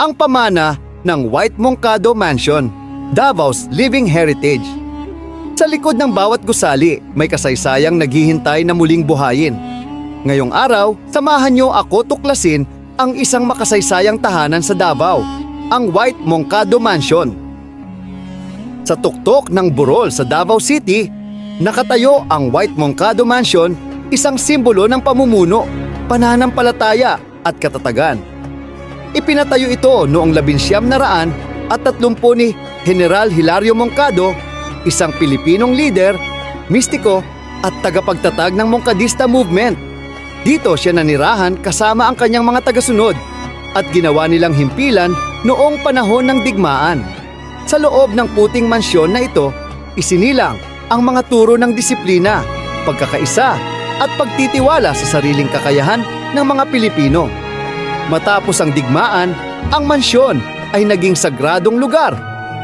ang pamana ng White Moncado Mansion, Davao's Living Heritage. Sa likod ng bawat gusali, may kasaysayang naghihintay na muling buhayin. Ngayong araw, samahan niyo ako tuklasin ang isang makasaysayang tahanan sa Davao, ang White Moncado Mansion. Sa tuktok ng Burol sa Davao City, nakatayo ang White Moncado Mansion, isang simbolo ng pamumuno, pananampalataya at katatagan. Ipinatayo ito noong labinsyam na raan at tatlumpu ni General Hilario Moncado, isang Pilipinong leader, mistiko at tagapagtatag ng Moncadista Movement. Dito siya nanirahan kasama ang kanyang mga tagasunod at ginawa nilang himpilan noong panahon ng digmaan. Sa loob ng puting mansyon na ito, isinilang ang mga turo ng disiplina, pagkakaisa at pagtitiwala sa sariling kakayahan ng mga Pilipino. Matapos ang digmaan, ang mansyon ay naging sagradong lugar,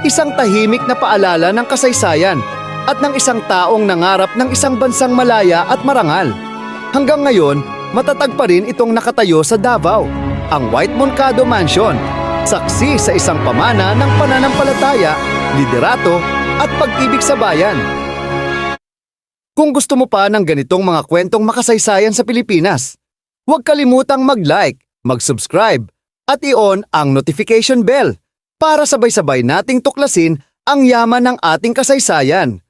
isang tahimik na paalala ng kasaysayan at ng isang taong nangarap ng isang bansang malaya at marangal. Hanggang ngayon, matatag pa rin itong nakatayo sa Davao, ang White Moncado Mansion, saksi sa isang pamana ng pananampalataya, liderato at pag-ibig sa bayan. Kung gusto mo pa ng ganitong mga kwentong makasaysayan sa Pilipinas, huwag kalimutang mag-like, mag-subscribe, at i-on ang notification bell para sabay-sabay nating tuklasin ang yaman ng ating kasaysayan.